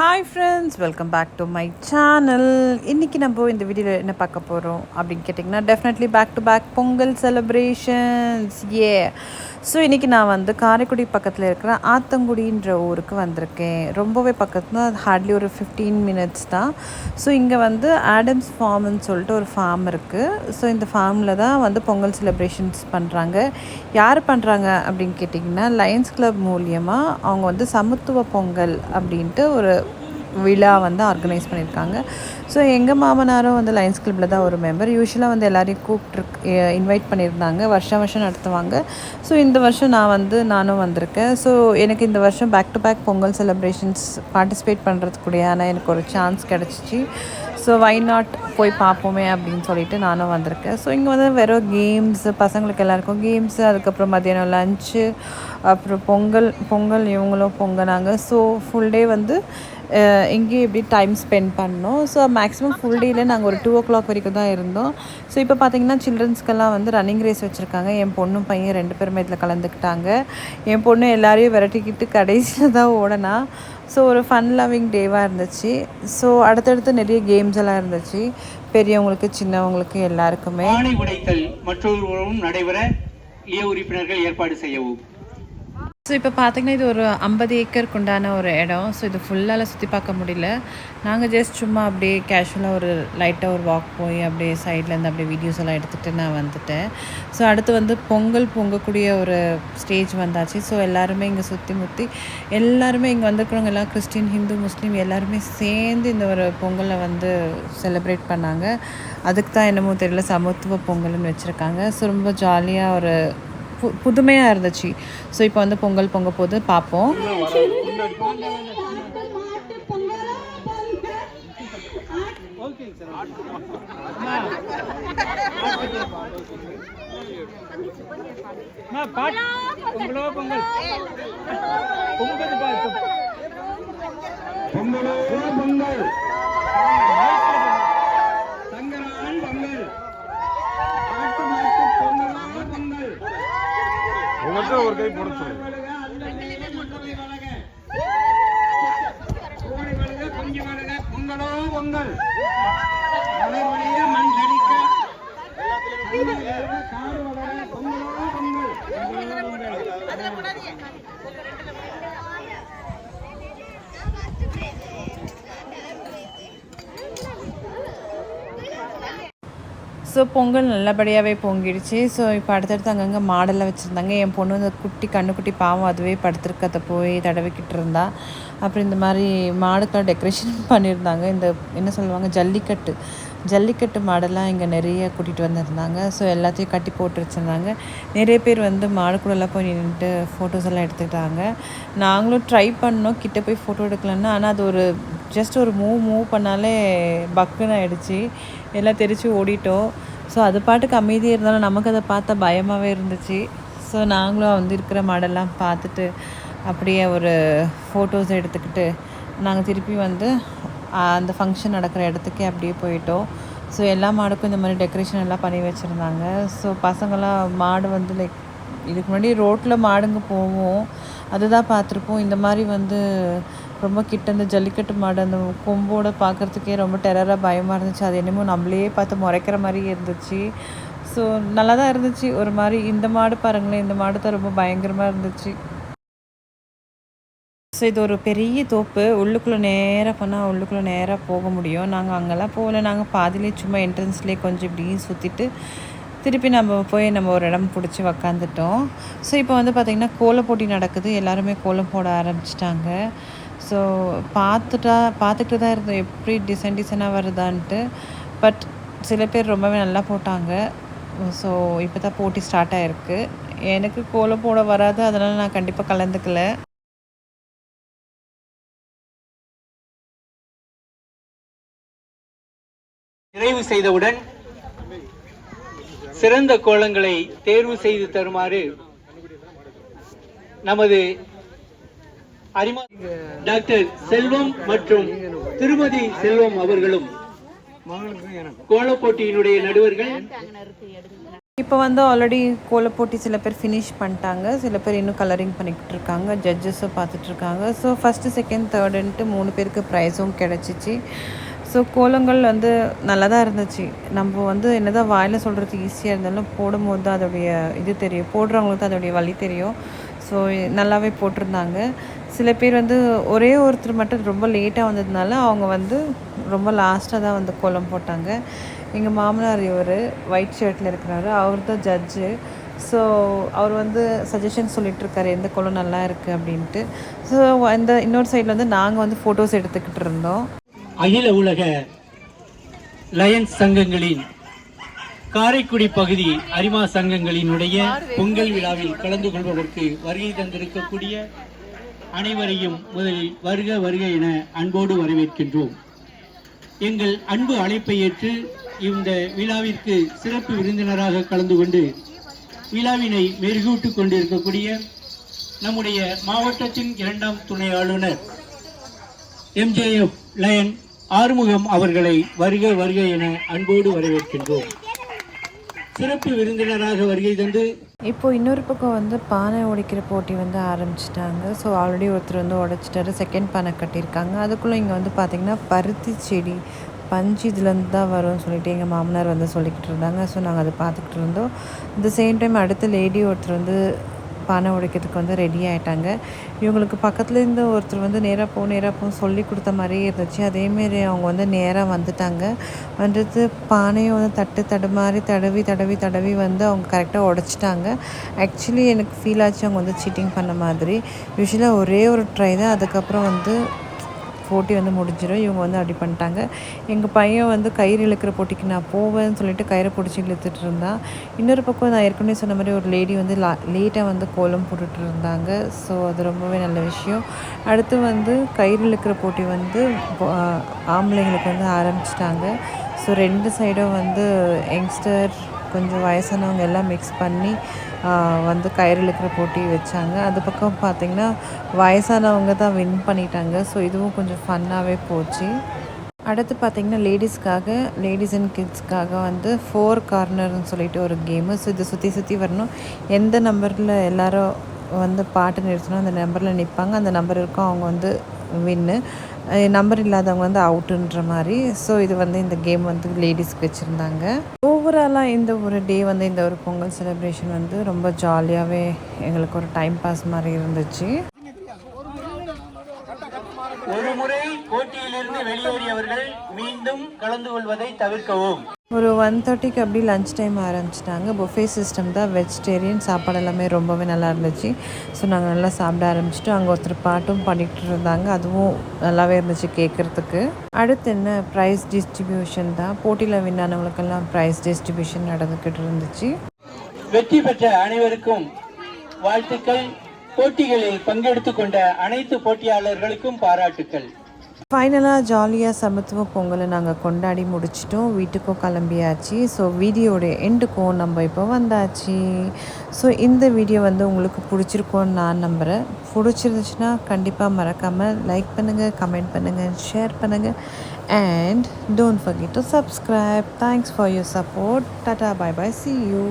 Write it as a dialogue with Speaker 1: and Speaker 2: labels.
Speaker 1: Hi friends welcome back to my channel இன்றைக்கி நம்ம இந்த வீடியோவில் என்ன பார்க்க போகிறோம் அப்படின்னு கேட்டிங்கன்னா definitely back to back Pongal celebrations A so இன்றைக்கி நான் வந்து காரைக்குடி பக்கத்தில் இருக்கிற ஆத்தங்குடின்ற ஊருக்கு வந்திருக்கேன். ரொம்பவே பக்கத்தில் அது ஹார்ட்லி ஒரு ஃபிஃப்டீன் மினிட்ஸ் தான். ஸோ இங்கே வந்து ஆடம்ஸ் ஃபார்ம்னு சொல்லிட்டு ஒரு ஃபார்ம் இருக்குது ஸோ இந்த ஃபார்மில் தான் வந்து பொங்கல் செலிப்ரேஷன்ஸ் பண்ணுறாங்க யார் பண்ணுறாங்க அப்படின்னு கேட்டிங்கன்னா லயன்ஸ் கிளப் மூலியமாக அவங்க வந்து சமத்துவ பொங்கல் அப்படின்ட்டு ஒரு விழா வந்து ஆர்கனைஸ் பண்ணியிருக்காங்க. ஸோ எங்கள் மாமனாரும் வந்து லயன்ஸ் கிளப்பில் தான் ஒரு மெம்பர் யூஸ்வலாக வந்து எல்லாரையும் கூப்பிட்ரு இன்வைட் பண்ணியிருந்தாங்க. வருஷம் வருஷம் நடத்துவாங்க. ஸோ இந்த வருஷம் நான் வந்து நானும் வந்திருக்கேன். ஸோ எனக்கு இந்த வருஷம் back to back Pongal celebrations participate பண்ணுறதுக்குடியான எனக்கு ஒரு சான்ஸ் கிடச்சிச்சு. ஸோ வை நாட் போய் பார்ப்போமே அப்படின்னு சொல்லிட்டு நானும் வந்திருக்கேன். ஸோ இங்கே வந்து வெறும் கேம்ஸ் பசங்களுக்கு எல்லாருக்கும் கேம்ஸு அதுக்கப்புறம் மதியானம் லஞ்சு அப்புறம் பொங்கல் பொங்கல் இவங்களும் பொங்கினாங்க. ஸோ ஃபுல் டே வந்து எங்கேயும் இங்கேயே எப்படி டைம் ஸ்பெண்ட் பண்ணோம் ஸோ மேக்ஸிமம் ஃபுல் டேயில் நாங்கள் ஒரு டூ ஓ கிளாக் வரைக்கும் தான் இருந்தோம். ஸோ இப்போ பார்த்தீங்கன்னா சில்ட்ரன்ஸ்க்கெல்லாம் வந்து ரன்னிங் ரேஸ் வச்சுருக்காங்க. என் பொண்ணும் பையன் ரெண்டு பேருமே இதில் கலந்துக்கிட்டாங்க. என் பொண்ணு எல்லாரையும் விரட்டிக்கிட்டு கடைசியில் தான் ஓடனா. ஸோ ஒரு ஃபன் லவ்விங் டேவாக இருந்துச்சு. ஸோ அடுத்தடுத்து நிறைய கேம்ஸ் எல்லாம் இருந்துச்சு. பெரியவங்களுக்கு சின்னவங்களுக்கு எல்லாருக்குமே.
Speaker 2: ஆணை உடைத்தல் மற்றொருவரும் நடைபெற உறுப்பினர்கள் ஏற்பாடு செய்யவும்.
Speaker 1: ஸோ இப்போ பார்த்தீங்கன்னா இது ஒரு ஐம்பது ஏக்கருக்கு உண்டான ஒரு இடம். ஸோ இது ஃபுல்லால் சுற்றி பார்க்க முடியல. நாங்கள் ஜஸ்ட் சும்மா அப்படியே கேஷுவலாக ஒரு லைட்டாக ஒரு வாக் போய் அப்படியே சைட்லேருந்து அப்படியே வீடியோஸ் எல்லாம் எடுத்துகிட்டு நான் வந்துட்டேன். ஸோ அடுத்து வந்து பொங்கல் பொங்கக்கூடிய ஒரு ஸ்டேஜ் வந்தாச்சு. ஸோ எல்லாருமே இங்கே சுற்றி முற்றி எல்லாருமே இங்கே வந்திருக்கிறவங்க எல்லாம் கிறிஸ்டின் ஹிந்து முஸ்லீம் எல்லாருமே சேர்ந்து இந்த ஒரு பொங்கலை வந்து செலிப்ரேட் பண்ணாங்க. அதுக்கு தான் என்னமோ தெரியல சமத்துவ பொங்கல்னு வச்சுருக்காங்க. ஸோ ரொம்ப ஜாலியாக ஒரு பு புதுமையாக இருந்துச்சு. ஸோ இப்போ வந்து பொங்கல் பொங்க போது பார்ப்போம்
Speaker 2: பொங்கலோ பொங்கல் பொங்கல் பார்த்து பொங்கலோ பொங்கல் சங்கரான் பொங்கல் ஆட்டு மாட்டு பொங்கலோ பொங்கல்
Speaker 3: உங்கள்கிட்ட ஒரு கை போட சொல்லு.
Speaker 2: கோடை வழுக மண் தடிக்க காடு வளர பொங்கலோ பொங்கல்
Speaker 1: ஸோ பொங்கல் நல்லபடியாகவே பொங்கிடுச்சு. ஸோ இப்போ அடுத்தடுத்து அங்கங்கே மாடலில் வச்சுருந்தாங்க. என் பொண்ணு வந்து குட்டி கண்ணுக்குட்டி பாவம் அதுவே படுத்துருக்கத போய் தடவிக்கிட்டு இருந்தா. அப்புறம் இந்த மாதிரி மாடுக்கெலாம் டெக்கரேஷன் பண்ணியிருந்தாங்க. இந்த என்ன சொல்லுவாங்க? ஜல்லிக்கட்டு. ஜல்லிக்கட்டு மாடெல்லாம் இங்கே நிறைய கூட்டிகிட்டு வந்திருந்தாங்க. ஸோ எல்லாத்தையும் கட்டி போட்டு வச்சுருந்தாங்க. நிறைய பேர் வந்து மாடுக்குள்ளெல்லாம் போய் நின்றுட்டு ஃபோட்டோஸ் எல்லாம் எடுத்துக்கிட்டாங்க. நாங்களும் ட்ரை பண்ணோம். கிட்டே போய் ஃபோட்டோ எடுக்கலன்னா. ஆனால் அது ஒரு ஜஸ்ட் ஒரு மூவ் மூவ் பண்ணாலே பக்குன்னு ஆகிடுச்சி எல்லாம் தெரிச்சு ஓடிட்டோம். ஸோ அது பாட்டுக்கு அமைதியாக இருந்தாலும் நமக்கு அதை பார்த்தா பயமாகவே இருந்துச்சு. ஸோ நாங்களும் வந்து இருக்கிற மாடெல்லாம் பார்த்துட்டு அப்படியே ஒரு ஃபோட்டோஸ் எடுத்துக்கிட்டு நாங்கள் திருப்பி வந்து அந்த ஃபங்க்ஷன் நடக்கிற இடத்துக்கே அப்படியே போயிட்டோம். ஸோ எல்லா மாடுக்கும் இந்த மாதிரி டெக்கரேஷன் எல்லாம் பண்ணி வச்சுருந்தாங்க. ஸோ பசங்களாம் மாடு வந்து லைக் இதுக்கு முன்னாடி ரோட்டில் மாடுங்க போவோம். அதுதான் பார்த்துருப்போம். இந்த மாதிரி வந்து ரொம்ப கிட்ட இந்த ஜல்லிக்கட்டு மாடு அந்த கொம்போட பார்க்குறதுக்கே ரொம்ப டெரராக பயமாக இருந்துச்சு. அது என்னமோ நம்மளே பார்த்து முறைக்கிற மாதிரி இருந்துச்சு. ஸோ நல்லா தான் இருந்துச்சு. ஒரு மாதிரி இந்த மாடு பாருங்களேன் இந்த மாடு தான் ரொம்ப பயங்கரமாக இருந்துச்சு. ஸோ இது ஒரு பெரிய தோப்பு. உள்ளுக்குள்ளே நேராக போனால் உள்ளுக்குள்ளே நேராக போக முடியும். நாங்கள் அங்கெல்லாம் போகல. நாங்கள் பாதியிலே சும்மா என்ட்ரன்ஸ்லேயே கொஞ்சம் இப்படி சுற்றிட்டு திருப்பி நம்ம போய் நம்ம ஒரு இடம் பிடிச்சி உக்காந்துட்டோம். ஸோ இப்போ வந்து பார்த்திங்கன்னா கோலம் போட்டி நடக்குது. எல்லாருமே கோலம் போட ஆரம்பிச்சிட்டாங்க. ஸோ பார்த்துட்டா பார்த்துக்கிட்டு தான் இருந்தோம். எப்படி டிசைன் டிசைனாக வருதான்ட்டு. பட் சில பேர் ரொம்பவே நல்லா போட்டாங்க. ஸோ இப்போ தான் போட்டி ஸ்டார்ட் ஆகிருக்கு எனக்கு கோலம் போட வராது. அதனால் நான் கண்டிப்பாக கலந்துக்கல.
Speaker 2: நிறைவு செய்தவுடன் சிறந்த கோலங்களை தேர்வு செய்து தருமாறு நமது டாக்டர் செல்வம் மற்றும் திருமதி செல்வம் அவர்களும் கோலப்போட்டியினுடைய நடுவர்கள்.
Speaker 1: இப்போ வந்து ஆல்ரெடி கோலப்போட்டி சில பேர் ஃபினிஷ் பண்ணிட்டாங்க. சில பேர் இன்னும் கலரிங் பண்ணிக்கிட்டு இருக்காங்க. ஜட்ஜஸும் பார்த்துட்ருக்காங்க ஸோ ஃபஸ்ட்டு செகண்ட் தேர்டுன்ட்டு மூணு பேருக்கு ப்ரைஸும் கிடச்சிச்சு. ஸோ கோலங்கள் வந்து நல்லா தான் இருந்துச்சு. நம்ம வந்து என்னதான் வாயில் சொல்கிறது ஈஸியாக இருந்தாலும் போடும்போது தான் அதோடைய இது தெரியும். போடுறவங்களுக்கு தான் அதோடைய வழி தெரியும். ஸோ நல்லாவே போட்டிருந்தாங்க. சில பேர் வந்து ஒரே ஒருத்தர் மட்டும் ரொம்ப லேட்டாக வந்ததுனால அவங்க வந்து ரொம்ப லாஸ்ட்டாக தான் வந்து கோலம் போட்டாங்க. எங்கள் மாமனார் இவர் ஒயிட் ஷர்ட்டில் இருக்கிறாரு. அவர் தான் ஜட்ஜு ஸோ அவர் வந்து சஜஷன் சொல்லிகிட்ருக்காரு எந்த குளம் நல்லா இருக்குது அப்படின்ட்டு. ஸோ இந்த இன்னொரு சைடில் வந்து நாங்கள் வந்து ஃபோட்டோஸ் எடுத்துக்கிட்டு இருந்தோம்.
Speaker 4: அகில உலக லயன்ஸ் சங்கங்களின் காரைக்குடி பகுதி அரிமா சங்கங்களினுடைய பொங்கல் விழாவில் கலந்து கொள்வதற்கு வருகை தந்திருக்கக்கூடிய அனைவரையும் முதலில் வருக வருக என அன்போடு வரவேற்கின்றோம். எங்கள் அன்பு அழைப்பை ஏற்று இந்த விழாவிற்கு சிறப்பு விருந்தினராக கலந்து கொண்டு விழாவினை மெருகூட்டுக் கொண்டிருக்கக்கூடிய நம்முடைய மாவட்டத்தின் இரண்டாம் துணை ஆளுநர் எம்ஜேஎஃப் லயன் ஆறுமுகம் அவர்களை வருக வருக என அன்போடு வரவேற்கின்றோம். சிறப்பு விருந்தினராக வருகை தந்து
Speaker 1: இப்போ இன்னொரு பக்கம் வந்து பானை உடைக்கிற போட்டி வந்து ஆரம்பிச்சிட்டாங்க. ஸோ ஆல்ரெடி ஒருத்தர் வந்து உடைச்சிட்டாரு. செகண்ட் பானை கட்டியிருக்காங்க. அதுக்குள்ளே இங்கே வந்து பார்த்திங்கன்னா பருத்தி செடி பஞ்சு இதுலேருந்து தான் வரும்னு சொல்லிட்டு எங்கள் மாமனார் வந்து சொல்லிக்கிட்டு இருந்தாங்க. ஸோ நாங்கள் அதை பார்த்துக்கிட்டு இருந்தோம். இந்த சேம் டைம் அடுத்த லேடி ஒருத்தர் வந்து பானை உடைக்கிறதுக்கு வந்து ரெடி ஆகிட்டாங்க இவங்களுக்கு பக்கத்துலேருந்து ஒருத்தர் வந்து நேராக போ நேராக போ சொல்லி கொடுத்த மாதிரியே இருந்துச்சு. அதேமாரி அவங்க வந்து நேராக வந்துட்டாங்க. வந்துட்டு பானையை வந்து தட்டு தடுமாறி தடவி தடவி தடவி வந்து அவங்க கரெக்டாக உடைச்சிட்டாங்க. ஆக்சுவலி எனக்கு ஃபீல் ஆச்சு அவங்க வந்து சீட்டிங் பண்ண மாதிரி. யூஸ்வலாக ஒரே ஒரு ட்ரை தான். அதுக்கப்புறம் வந்து போட்டி வந்து முடிஞ்சிடும் இவங்க வந்து அப்படி பண்ணிட்டாங்க. எங்கள் பையன் வந்து கயிறு இழுக்கிற போட்டிக்கு நான் போவேன்னு சொல்லிட்டு கயிறை பிடிச்சி இழுத்துட்டு இருந்தான். இன்னொரு பக்கம் நான் ஏற்கனவே சொன்ன மாதிரி ஒரு லேடி வந்து லா லேட்டாக வந்து கோலம் போட்டுட்டு இருந்தாங்க. ஸோ அது ரொம்பவே நல்ல விஷயம். அடுத்து வந்து கயிறு இழுக்கிற போட்டி வந்து ஆம்பளைங்களுக்கு வந்து ஆரம்பிச்சிட்டாங்க. ஸோ ரெண்டு சைடும் வந்து யங்ஸ்டர் கொஞ்சம் வயசானவங்க எல்லாம் மிக்ஸ் பண்ணி வந்து கயிறு இழுக்கிற போட்டி வச்சாங்க. அது பக்கம் பார்த்திங்கன்னா வயசானவங்க தான் வின் பண்ணிட்டாங்க. ஸோ இதுவும் கொஞ்சம் ஃபன்னாகவே போச்சு. அடுத்து பார்த்திங்கன்னா லேடிஸ்க்காக லேடிஸ் அண்ட் கிட்ஸ்க்காக வந்து ஃபோர் கார்னர்னு சொல்லிட்டு ஒரு கேமு ஸோ இதை சுற்றி சுற்றி வரணும். எந்த நம்பரில் எல்லாரும் வந்து பாட்டு நிறுத்தணும் அந்த நம்பரில் நிற்பாங்க அந்த நம்பர் இருக்கும் அவங்க வந்து வின்னு நம்பர் இல்லாதவங்க வந்து அவுட்டுன்ற மாதிரி. ஸோ இது வந்து இந்த கேம் வந்து லேடிஸ்க்கு வச்சுருந்தாங்க. ஓவராலாக இந்த ஒரு டே வந்து இந்த ஒரு பொங்கல் செலிப்ரேஷன் வந்து ரொம்ப ஜாலியாகவே எங்களுக்கு ஒரு டைம் பாஸ் மாதிரி இருந்துச்சு.
Speaker 4: ஒரு முறை போட்டியிலிருந்து வெளியேறியவர்கள் மீண்டும் கலந்து கொள்வதை தவிர்க்கவும்.
Speaker 1: ஒரு ஒன் தேர்ட்டிக்கு அப்படி லஞ்ச் டைம் ஆரம்பிச்சிட்டாங்க. புஃபே சிஸ்டம் தான் வெஜிடேரியன் சாப்பாடு எல்லாமே ரொம்பவே நல்லா இருந்துச்சு. ஸோ நாங்கள் நல்லா சாப்பிட ஆரம்பிச்சிட்டோம். அங்கே ஒருத்தர் பாட்டும் பண்ணிகிட்டு இருந்தாங்க. அதுவும் நல்லாவே இருந்துச்சு கேட்குறதுக்கு அடுத்து என்ன? ப்ரைஸ் டிஸ்ட்ரிபியூஷன் தான். போட்டியில் வின் ஆனவங்களுக்கெல்லாம் ப்ரைஸ் டிஸ்ட்ரிபியூஷன் நடந்துக்கிட்டு இருந்துச்சு.
Speaker 4: வெற்றி பெற்ற அனைவருக்கும் வாழ்த்துக்கள். போட்டிகளில் பங்கெடுத்துக் கொண்ட அனைத்து போட்டியாளர்களுக்கும் பாராட்டுக்கள்.
Speaker 1: ஃபைனலாக ஜாலியாக சமத்துவ பொங்கலை நாங்கள் கொண்டாடி முடிச்சிட்டோம். வீட்டுக்கும் கிளம்பியாச்சு. ஸோ வீடியோட எண்டுக்கும் நம்ம இப்போ வந்தாச்சு. ஸோ இந்த வீடியோ வந்து உங்களுக்கு பிடிச்சிருக்கோன்னு நான் நம்புகிறேன் பிடிச்சிருந்துச்சுன்னா கண்டிப்பாக மறக்காமல் லைக் பண்ணுங்கள் கமெண்ட் பண்ணுங்கள் ஷேர் பண்ணுங்கள் and don't forget to subscribe thanks for your support tata bye bye see you